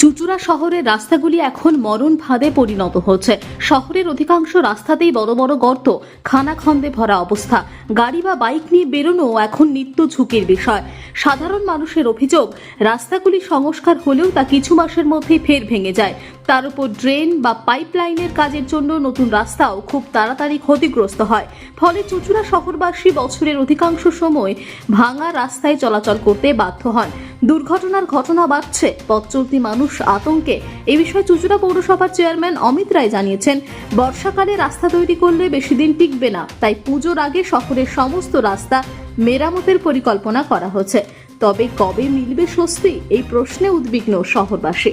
চুচুড়া শহরের রাস্তাগুলি এখন মরণ ফাঁদে পরিণত হচ্ছে। শহরের অধিকাংশ রাস্তাতেই বড় বড় গর্ত, খানাখন্দে ভরা অবস্থা। গাড়ি বা বাইক নিয়ে বেরোনো এখন নিত্য ঝুঁকির বিষয়। সাধারণ মানুষের অভিযোগ, রাস্তাগুলি সংস্কার হলেও তা কিছু মাসের মধ্যেই ফের ভেঙে যায়। তার উপর ড্রেন বা পাইপলাইনের কাজের জন্য নতুন রাস্তাও খুব তাড়াতাড়ি ক্ষতিগ্রস্ত হয়। ফলে চুচুড়া শহরবাসী বছরের অধিকাংশ সময় ভাঙা রাস্তায় চলাচল করতে বাধ্য হন। দুর্ঘটনার ঘটনা বাড়ছে। পথ চলতি মানুষ আতঙ্কে। এ বিষয়ে চুচুড়া পৌরসভার চেয়ারম্যান অমিত রায় জানিয়েছেন বর্ষাকালে রাস্তা তৈরি করলে বেশি দিন টিকবে না। তাই পুজোর আগে শহরের সমস্ত রাস্তা মেরামতের পরিকল্পনা করা হচ্ছে। তবে কবে মিলবে স্বস্তি? এই প্রশ্নে উদ্বিগ্ন শহরবাসী।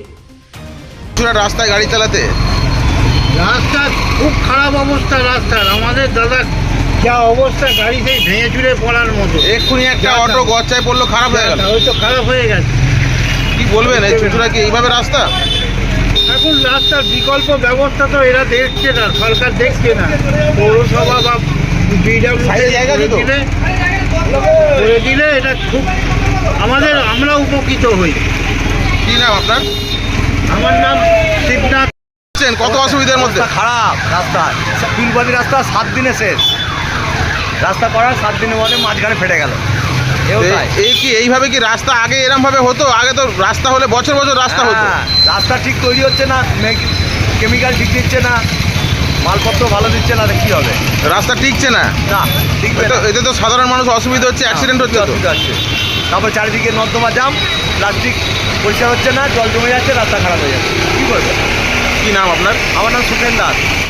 রাস্তায় গাড়ি চালাতে? রাস্তা খুব খারাপ অবস্থা রাস্তার। আমাদের দাদা যা অবস্থা গাড়ি সেই ভেঙে চুরে পড়ার মতো। এক্ষুনি একটা অটো গচ্চায় পড়ল খারাপ হয়ে গেল। ওই তো খারাপ হয়ে গেছে। কি বলবেন এই চুচুড়া কি এইভাবে রাস্তা? এখন রাস্তার বিকল্প ব্যবস্থা তো এরা দেখছে না সরকার দেখছে না। পৌরসভা বা? দিলে করে দিলে এটা খুব আমাদের আমরা উপকৃত হই। কি নাম আপনার? আমার নাম শিবনাথ। বলছেন, কত অসুবিধার মধ্যে? খারাপ রাস্তা। পিলবাড়ি রাস্তা সাত দিনে শেষ। রাস্তা করার সাত দিনের মধ্যে মাঝখানে ফেটে গেল। এই কি এইভাবে কি রাস্তা আগে এরম ভাবে হতো? আগে তো রাস্তা হলে বছর বছর রাস্তা হতো। হ্যাঁ, রাস্তা ঠিক তৈরি হচ্ছে না কেমিক্যাল ঠিক দিচ্ছে না মালপত্র ভালো দিচ্ছে না কি হবে? রাস্তা টিকছে না। না এতে তো সাধারণ মানুষ অসুবিধা হচ্ছে অ্যাক্সিডেন্ট হচ্ছে অসুবিধা হচ্ছে। তারপর চারিদিকে নর্দমা জাম প্লাস্টিক পরিষ্কার হচ্ছে না জল জমে যাচ্ছে রাস্তা খারাপ হয়ে যাচ্ছে। কী করবে কি নাম আপনার? আমার নাম সুখেন দাস